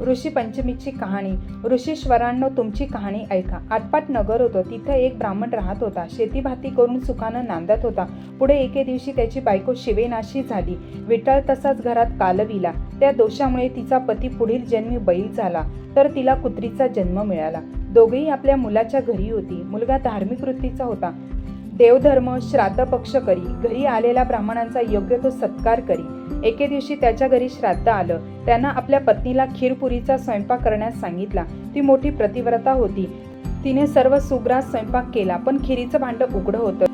ऋषी पंचमीची कहाणी. ऋषीश्वरांनो तुमची कहाणी ऐका. आटपाट नगर होतं. तिथं एक ब्राह्मण राहत होता. शेतीभाती करून सुखानं नांदत होता. पुढे एके दिवशी त्याची बायको शिवेनाशी झाली. विठ्ठल तसाच घरात कालविला. त्या दोषामुळे तिचा पती पुढील जन्मी बैल झाला. तर तिला कुत्रीचा जन्म मिळाला. दोघेही आपल्या मुलाच्या घरी होती. मुलगा धार्मिक वृत्तीचा होता. देवधर्म श्राद्ध पक्ष करी. घरी आलेल्या ब्राह्मणांचा योग्य तो सत्कार करी. एके दिवशी त्याच्या घरी श्राद्ध आलं. त्यांना आपल्या पत्नीला खीरपुरीचा स्वयंपाक करण्यास सांगितला. ती मोठी प्रतिव्रता होती. तिने सर्व सुग्रास स्वयंपाक केला पण खिरीचं भांडं उघडं होतं.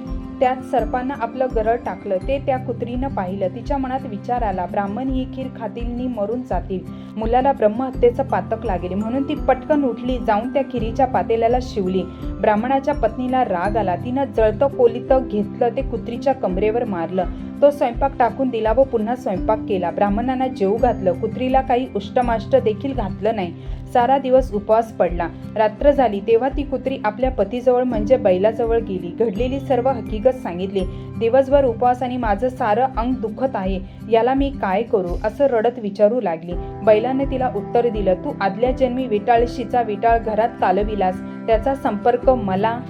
त्यात सर्पांना आपलं गरळ टाकलं. ते त्या कुत्रीनं पाहिलं. तिच्या मनात विचार आला ब्राह्मण ही खीर खातील नि मरून जातील. मुलाला ब्रह्महत्येचं पातक लागेल. म्हणून ती पटकन उठली जाऊन त्या खिरीच्या पातेल्याला शिवली. ब्राह्मणाच्या पत्नीला राग आला. तिनं जळतं कोलितं घेतलं ते कुत्रीच्या कमरेवर मारलं. तो स्वयंपाक टाकून दिला व पुन्हा स्वयंपाक केला. ब्राह्मणांना जेव घातलं. कुत्रीला काही उष्टमाष्ट देखील घातलं नाही. सारा दिवस उपवास पडला. रात्र झाली. तेव्हा ती कुत्री आपल्या पतीजवळ म्हणजे बैलाजवळ गेली. घडलेली सर्व हकीकत सांगितली. दिवसभर उपवास आणि माझं सारं अंग दुखत आहे. याला मी काय करू? असं रडत विचारू लागली. बैलाने तिला उत्तर दिलं तू आदल्या जन्मी विटाळशीचा विटाळ घरात कालविलास. त्याचा संपर्क मला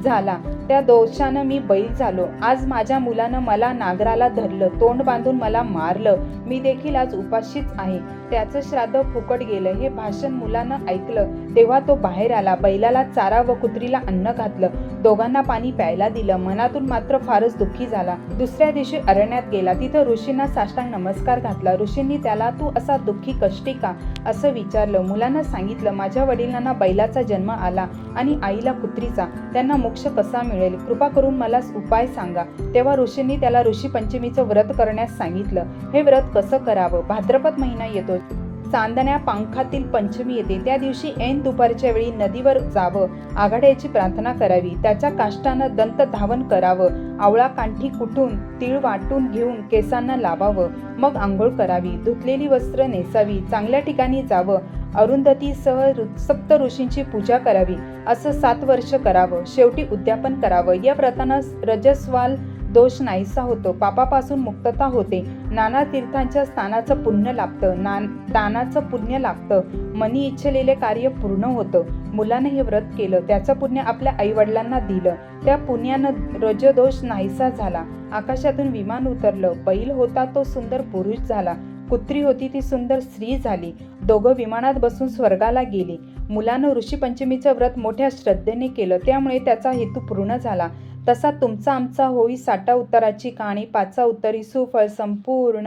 झाला. त्या दोषानं मी बैल झालो. आज माझ्या मुलानं मला नागराला धरलं. तोंड बांधून मला मारलं. मी देखील आज उपाशीच आहे. त्याचं श्राद्ध फुकट गेलं. हे भाषण मुलानं ऐकलं. तेव्हा तो बाहेर आला. बैलाला चारा व कुत्रीला अन्न घातलं. दोघांना पाणी प्यायला दिलं. मनातून मात्र फारच दुःखी झाला. दुसऱ्या दिवशी अरण्यात गेला. तिथं ऋषींना साष्टांग नमस्कार घातला. ऋषींनी त्याला तू असा दुःखी कष्टी का? असं विचारलं. मुलानं सांगितलं माझ्या वडिलांना बैलाचा जन्म आला आणि आईला कुत्रीचा. त्यांना मोक्ष कसा मिळेल? कृपा करून मला उपाय सांगा. तेव्हा ऋषींनी त्याला ऋषी पंचमीचं व्रत करण्यास सांगितलं. हे व्रत कसं करावं? भाद्रपद महिना येतो चांदण्या पंखातील पंचमी येते. त्या दिवशी ऐन दुपारच्या वेळी नदीवर जावं आघाड्याची प्रार्थना करावी त्याच्या काष्टानं दंत धावन करावं आवळा कांठी कुठून तीळ वाटून घेऊन केसांना लावावं मग आंघोळ करावी धुतलेली वस्त्र नेसावी चांगल्या ठिकाणी जावं अरुंधतीसह ऋ- सप्त ऋषींची पूजा करावी असं सात वर्ष करावं शेवटी उद्यापन करावं. या व्रतानं रजस्वाल दोष नाहीसा होतो. पापापासून मुक्तता होते. नाना तीर्थांच्या स्थानाचं पुण्य लाभतं. ना दानाचं पुण्य लागतं मनी इच्छलेले कार्य पूर्ण होतं. मुलानं हे व्रत केलं. त्याचं पुण्य आपल्या आईवडिलांना दिलं. त्या पुण्यानं रजदोष नाहीसा झाला. आकाशातून विमान उतरलं. बैल होता तो सुंदर पुरुष झाला. कुत्री होती ती सुंदर स्त्री झाली. दोघं विमानात बसून स्वर्गाला गेली. मुलानं ऋषी पंचमीचं व्रत मोठ्या श्रद्धेने केलं. त्यामुळे त्याचा हेतू पूर्ण झाला. तसा तुमचा आमचा होई साठा उत्तराची कहाणी पाचा उत्तरी सुफळ संपूर्ण.